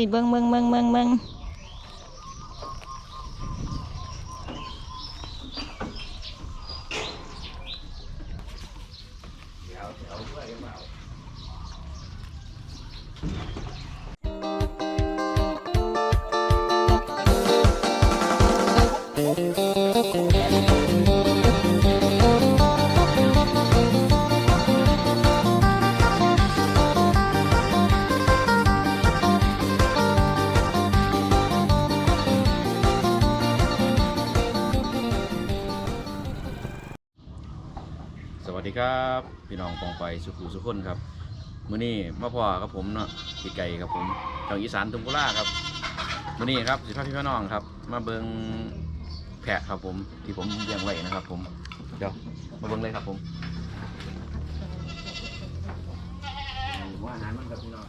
ยเบิ้งเบิ้งเบิ้งเบิ้งเบิ้ง ดีครับพี่น้องกองไปสุขุสุขคนครับมื้อนี้มาพ่อกับผมเนาะพี่ไก่ครับผมจังอีสานตุมกุล่าครับมื้อนี้ครับสิพาพี่น้องครับ มาเบิงแพะครับผมที่ผมเลี้ยงไว้นะครับ ผมเดี๋ยวมาเบิงเลยครับผมว่าอาหารมันครับพี่น้อง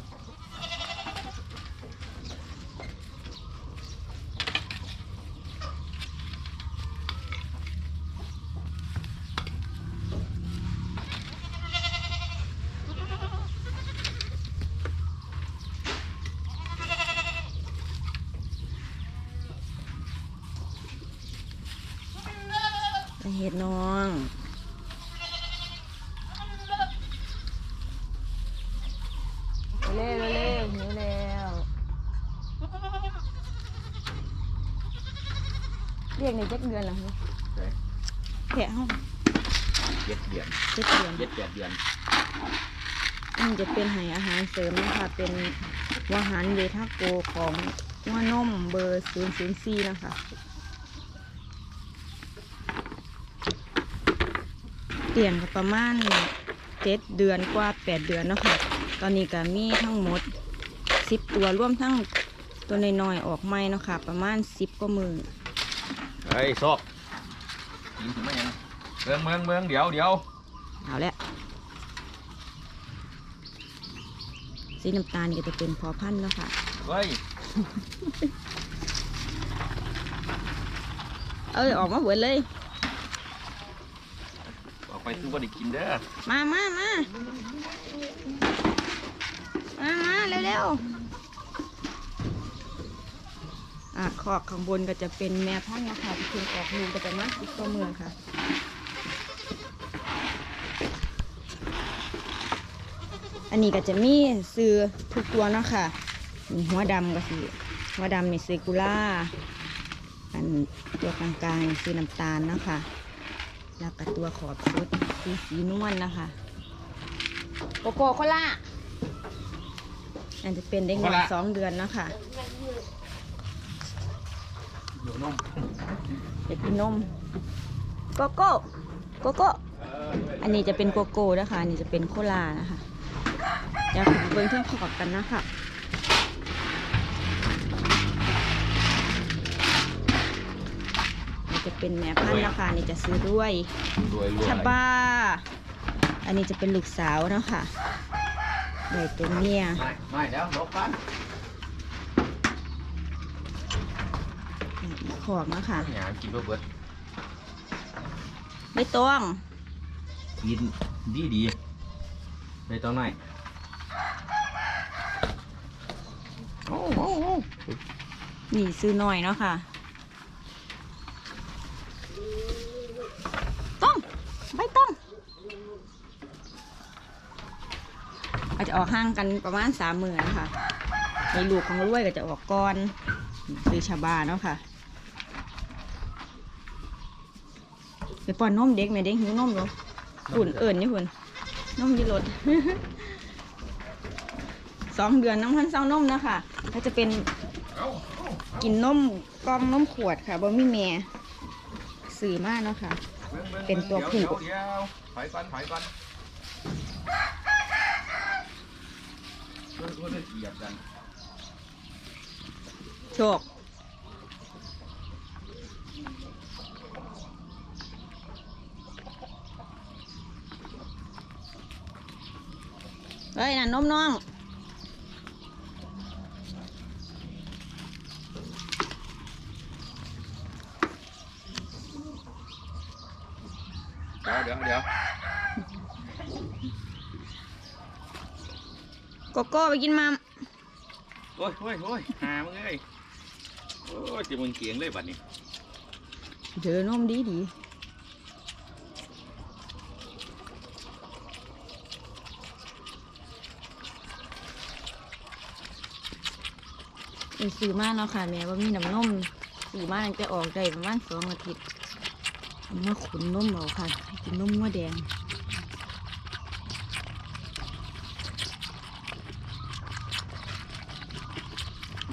ห็ดน้องเร็วเร็วหิวแล้วเรียกในจักเดือนเหรอคะแผะห้องเย็ดเดือนเจ็ดเดือนเย็ดแปดเดือนอันนี้จะเป็นไหอาหารเสริมนะคะเป็นวาหารเวทาโกของว่านมเบอร์004นะคะ เตียงก็ประมาณเจ็ดเดือนกว่าแปดเดือนเนาะคะตอนนี้ก็มีทั้งหมดสิบตัวร่วมทั้งตัวน้อยๆออกใหม่เนาะค่ะ ประมาณสิบกว่ามือเฮ้ยซอกยิงถึงไหมยังเมืองเมืองเมืองเดี๋ยวเดี๋ยวเอาละสีน้ำตาลนี่ก็จะเป็นพอพันธุ์เนาะค่ะ เฮ้ยเอ้ยออกมาเบิดเลยออก ไปคือว่าได้กินเด้อมามามามามาเร็วๆอะขอบข้างบนก็จะเป็นแม่พันธุ์นะคะที่คุณออกลูกก็จะมาสิบกว่าเมืองค่ะอันนี้ก็จะมีซื้อทุกตัวเนาะค่ะมีหัวดำก็สิหัวดำนี่ซื้อกุล่าอันตัวกลางๆนี่ซื้อน้ำตาลเนาะค่ะ แล้วก็ตัวขอบสุดสีสีนวลนะคะโกโก้โคล่าอันจะเป็นเด็กน้อยสองเดือนเนาะคะอยู่นมเด็กกินนมโกโก้โกโก้อันนี้จะเป็นโกโก้นะคะอันนี้จะเป็นโคลานะคะเดี๋ยวผมเบิ้งเครื่องประกอบกันนะคะ จะเป็นแม่พันธุ์นะคะอันนี่จะซื้อด้วยรวยรวยชาบ้า อันนี้จะเป็นลูกสาวเนาะค่ะเด็กตัวเมียไม่ไม่เดี๋ยวลบกันขอบเนาะค่ะหากินเพื่อเบิดไม่ต้องกินดีดีในตอนไหนโอ้โหนี่ซื้อหน่อยเนาะค่ะ อาจจะออกห่างกันประมาณสามหมื่นนะคะในลูกของรวยก็จะออกก้อนซื้อชาบาเนาะค่ะไปป้อนนมเด็กไหมเด็กหิวนมอยู่หุ่นเอิ่นนี่หุ่นนมอยี่รถสองเดือนน้องพันเศร้านมนะคะก็จะเป็นกินนมกล่องนมขวดค่ะบ่มีแม่สื่อมากเนาะค่ะ เป็นตัวผู้เดี๋ยวเดี๋ยวถอยก่อนถอยก่อน เหยียบกัน โชค เฮ้ยน่ะนมน้อง เดี๋ยวเดี๋ยวเดี๋ยว โกโก้ไปกินมัมโอ้ยโอ้ยโอ้ยหามึงเอ้ยโอ้ยจะมึงเกียงเลยบัดนี้เจอนมดีดีอีซื้อมาเนาะค่ะแม่ว่ามีน้ำนมซื้อมาจะออกได้ประมาณสองอาทิตย์เอามาขุนนมเอาค่ะให้กินนมงัวแดง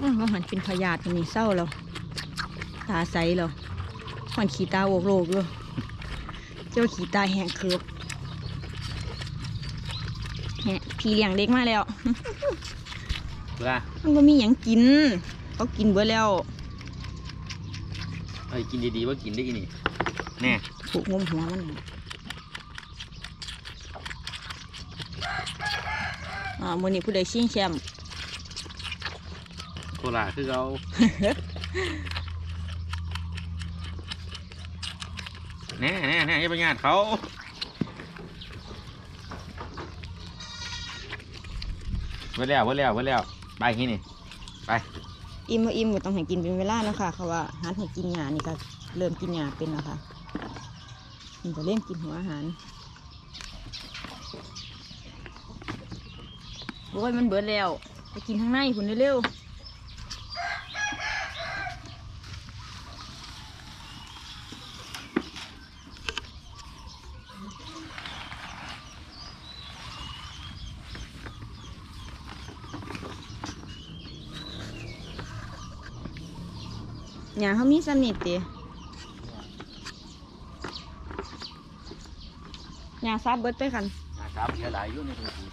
อื้อว่าหันเป็นพยาธิมันนี่เศร้าแล้วตาใสแล้วหันขี้ตาโอกโลกเลยเจ้าขี้ตาแห้งเคือบแหะพี่เลี้ยงเด็กมาแล้วเวลามันก็มีหยังกินเขากินเบิดแล้วเอ้ยกินดีๆว่ากินได้อีนี่แน่ถูกงมหัวมันน่ะอ่ามือนี้ผู้ใดชิงแชมป์ โคลาคือเขาแน่แน่แน่อย่าไปงานเขาเว้แล้วเว้แล้วเว้แล้วไปที่นี่อิ่มบ่อิ่มก็ต้องให้กินเป็นเวลาเนาะคะเขาว่าหันให้กินหญ้านี่ก็เริ่มกินหญ้าเป็นแล้วค่ะมันก็เริ่มกินหัวอาหารโอ้ยมันเบิดแล้วไปกินข้างในคุณเร็วๆ หญ้าเขามีสนิดติหญ้าซับเบิดไปคันนะครับเยอะหลายอยู่ในทุกที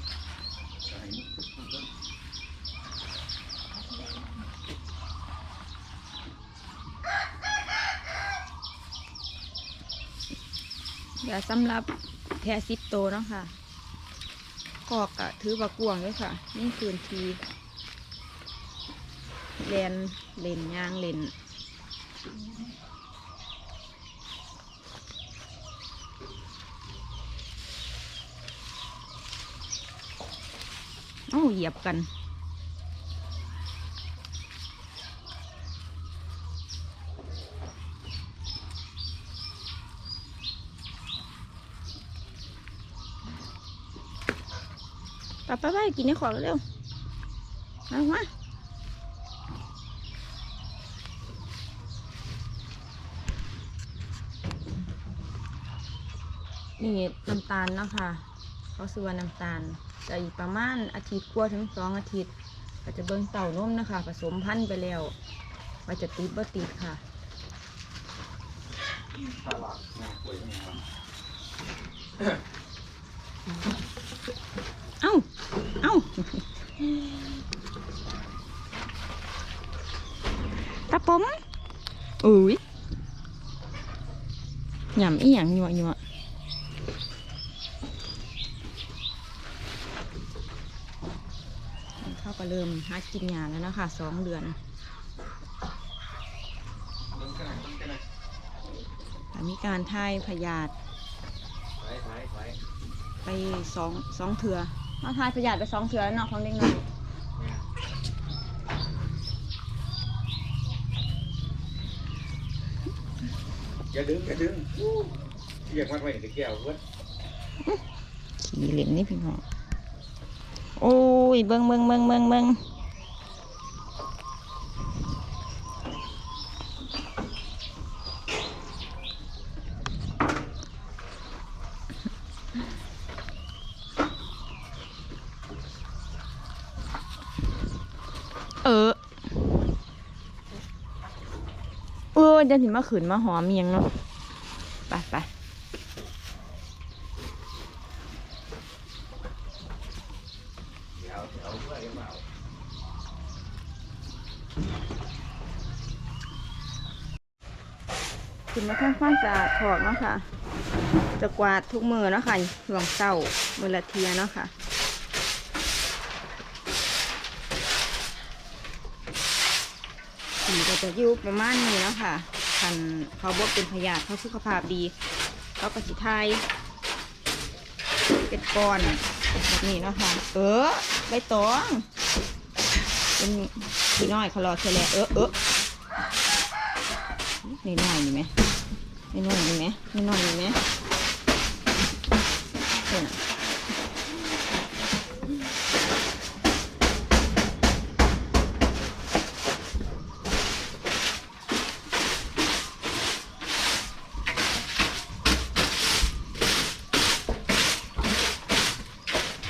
เดี๋ยวสำหรับแพรซิปโตเนาะค่ะกอกอะถือว่ากวางเลยค่ะนี่คืนทีเลนเลนยางเลน เอ้าเหยียบกัน ไปไปไปกินในขอเร็วมามา นี่น้ำตาลเนาะค่ะ เขาซื้อว่าน้ำตาลจะอีกประมาณอาทิตย์กว่าถึงสองอาทิตย์ก็จะเบิ่งเต่านมนะคะ ผสมพันธุ์ไปแล้วว่าจะติดบ่ติดค่ะเอ้า เอ้าตาปมอุ้ยหยำอีหยังหยัวหยัว เขาก็เริ่มหากินหยาแล้วนะคะสองเดือนแต่มีการทายพยาธิถอยถอยถอยไปสองสองเถื่อมาทายพยาธิไปสองเถื่อแล้วเนาะของเด็กน้อยอย่าดึงอย่าดึงอยากมัดไว้ในแก้วเว้ยขี่เหล็มนี่พี่น้องโอ้ยเบิ้งเบิ้งเบิ้งเบิ้งเบิ้งเออเออเดี๋ยวถึงมาขืนมาหอมเมียงเนาะ ไปไป เดี๋ยวเดี๋ยวด้วยเปล่าถึงมาทำความสะอาดถอกเนาะค่ะ จะกวาดทุกมือเนาะค่ะหลวงเศร้ามือละเทียเนาะค่ะสีก็จะยู่ประมาณนี้เนาะค่ะคันเขาบอกเป็นพยาธิเขาสุขภาพดี เขากระสิไทยเป็นก้อนแบบนี้เนาะค่ะ เออ ใบตองเป็นพี่น้อยเขารอเธอแล้วเออเออนี่น้อยนี่ไหมนี่น้อยนี่ไหมนี่น้อยนี่ไหมเออน่ะ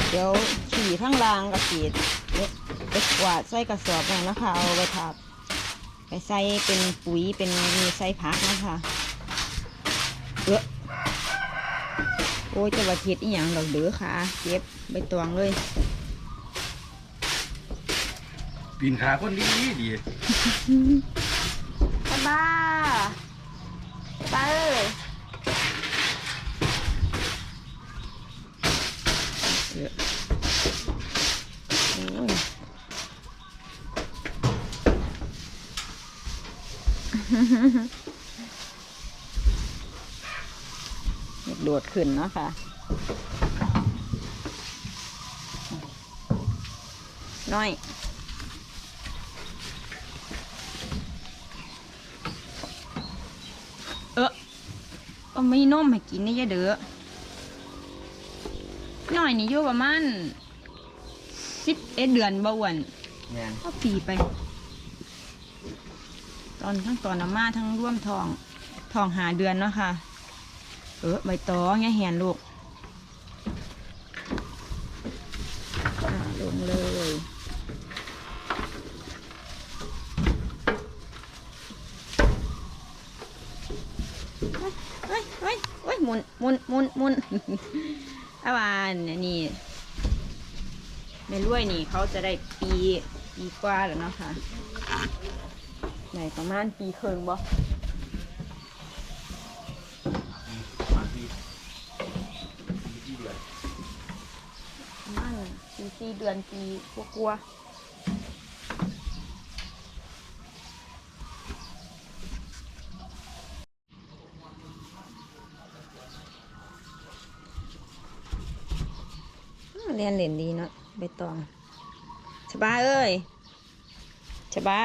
เดี๋ยวขี่ข้างล่างกับขี่ไปกวาดใส่กระสอบนั่นนะคะเอาไปทับไปใส่เป็นปุ๋ยเป็นมีใส่ผักนะคะเออโอ้ยจะว่าเห็ดอีหยังดอกเดือค่ะเก็บใบตองเลย ปีนขาคนดีดีป้าบ้าป้าเอ้ยเอออืม โดดขึ้นเนาะค่ะน้อยเออก็ไม่นมให้กินนี่ยะเด้อน้อยนี่อยู่ประมาณสิบเอ็ดเดือนบ่อ้วนแม่นก็ปีไป ตอนทั้งตอนน้ำมาทั้งร่วมทองทองหาเดือนเนาะค่ะ เออใบตองเนี่ยแหนลูกลงเลยเฮ้ยเฮ้ยเฮ้ยหมุนหมุนหมุนหมุนอาวานอันนี่แม่ล้วยนี่เขาจะได้ปีปีกว่าแล้วเนาะค่ะไหนประมาณปีครึ่งบ่ มาที่ที่เดือน ประมาณปีสี่ เดือนปีกลัวาๆอ้าวเรียนเล่นดีเนาะใบตองชบาเอ้ยชบา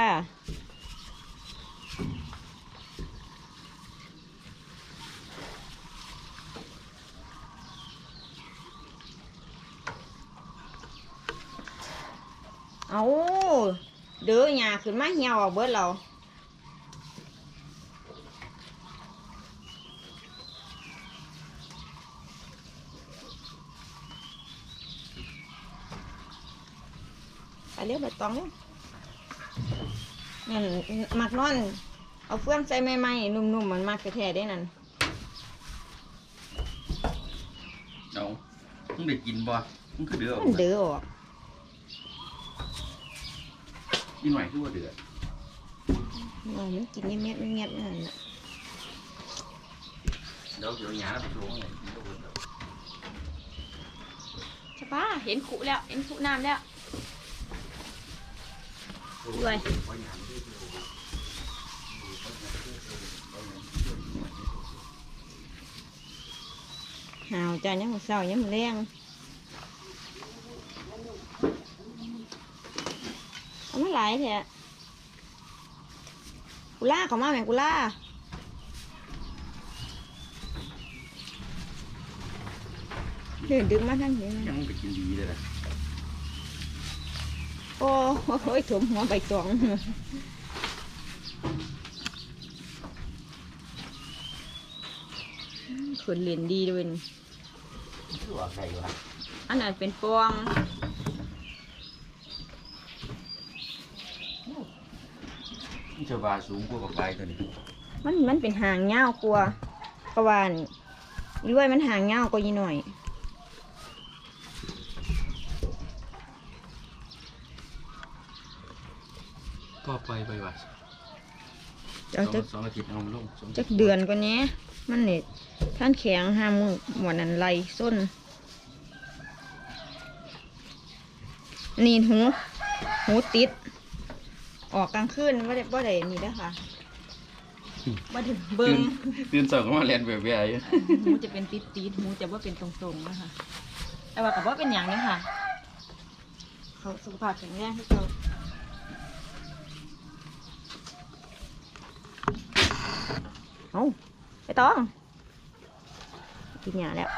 เอาเด้อหยา ขึ้นมาเหี่ยวออกเบิดเราไปเร็วใบตองเร็วนั่นมักนอน เอาเฟื่องใส่ใหม่ๆนุ่มๆมันมากแท้ๆได้นั่นเอามึงได้กินบ่มึงคือเดือดมันเด้อออก กินหน่อยคือว่าเดือดอ๋อมันกินเงียบๆเงียบๆนั่นน่ะเดี๋ยวเดี๋ยวหยาไปโชว์ไงกินก็เบิดแล้วใช่ปะเห็นขุแล้ว เห็นขุน้ำแล้วด้วยหาวจ้ายังมือเศร้ายังมือแรงเอามา หลายแท้กุล่าเขามาแม่กุล่าเดินดึงมาทางนี้ยังไปกินดีเลยนะโอ้โหถมหัวใบตองขืนเรียนดีด้วยนี่คือว่าใครวะอันนั้นเป็นฟอง นี่จะว่าสูงกว่ากับใบตัวนี้มันมันเป็นหางเงาวกลัวประวานด้วยมันหางเงาวกว่ายีหน่อย ก็ไปไปว่ะเอาจักสองอาทิตย์เอามาลงสงจักเดือนกว่านี้มันเนี่ยท่านแข็งห้ามมือหมวนนันไหลส้นนี่หูหูติด ออกกลางคืนว่าได้ว่าได้นี่เด้อค่ะมาถึงเบิ้งตื่นสองก็มาเรียนแบียเบียอยู่หมูจะเป็นติดติดหมูจะว่าเป็นตรงๆนะคะแต่ว่ากับว่าเป็นอย่างนี้ค่ะ เขาสุขภาพแข็งแรงที่สุาเอาไปต้องกินอย่างแล้ว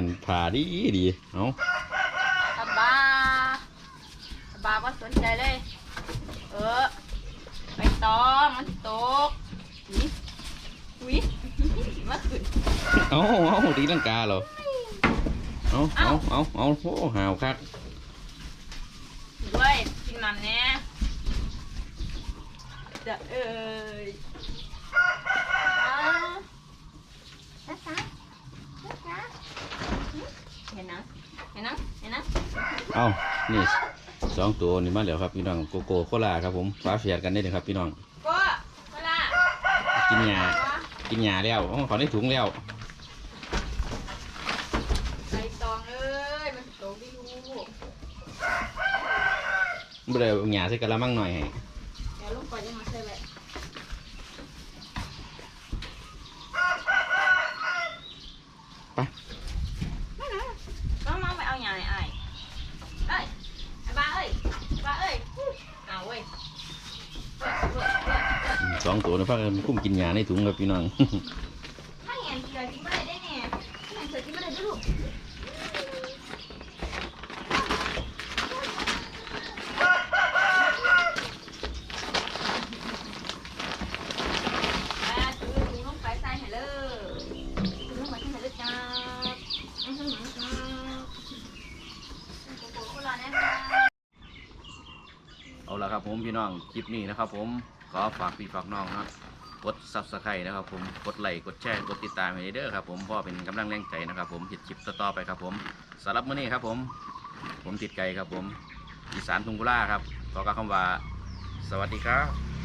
นได้เห็นผ่าดีดีเอาสบาสบาว่าสนใจเลย เออไปตองมันตกอุ้ยอุ้ยมาขึ้นเอาเอาตีลังกาเหรอเอาเอาเอาเอาโอ้หาวคักด้วยกินมันแน่จะเอ้ยเอาช้าช้าช้าช้า เห็นนะเห็นนะเห็นนะเอานี่สองตัวนี่มาแล้วครับพี่น้องโกโก้โคลาครับผมฟ้าเฟียดกันได้เลยครับพี่น้องก็เวลากินหญ้ากินหญ้าแล้วอ๋อเขาได้ถุงแล้วใส่ตองเลยมันโตไม่รู้บ่ได้เอาหญ้าใส่กระมังหน่อยให้ เดี๋ยวลูกก่อนจะมาใส่แหละ ไป น้องน้องไปเอาอย่างไรไอ้เอ้ยไอ้บ้าเอ้ยบ้าเอ้ยเอาเว้ยเว้ยเว้ยเว้ยเว้ย อืม สองตัวนี่พักกันกุ้มกินหญ้าในถุงครับพี่น้องถ้าเห็นเสือกินไม่ได้ได้เนี่ยถ้าเห็นเสือกินไม่ได้ด้วยลูกอ่าถือถุงลงไปใส่ให้เลยถุงลงไปใส่ให้เลยจ้าอื้อหือหือหือโกโก้โคลาแน่จ้าเอาละครับผมพี่น้องคลิปนี้นะครับผม อฝากพี่ฝากน้องนะกดซับสไครต์นะครับผมกดไลค์กดแชร์กดติดตามให้เด้อครับผมเพราะเป็นกำลังแรงใจนะครับผมติดคลิปต่อๆไปครับผมสำหรับมื้อนี้ครับผม ผมติดไก่ครับผมอีสานทุงกุล่าครับขอกล่าวคำว่า สวัสดีครับ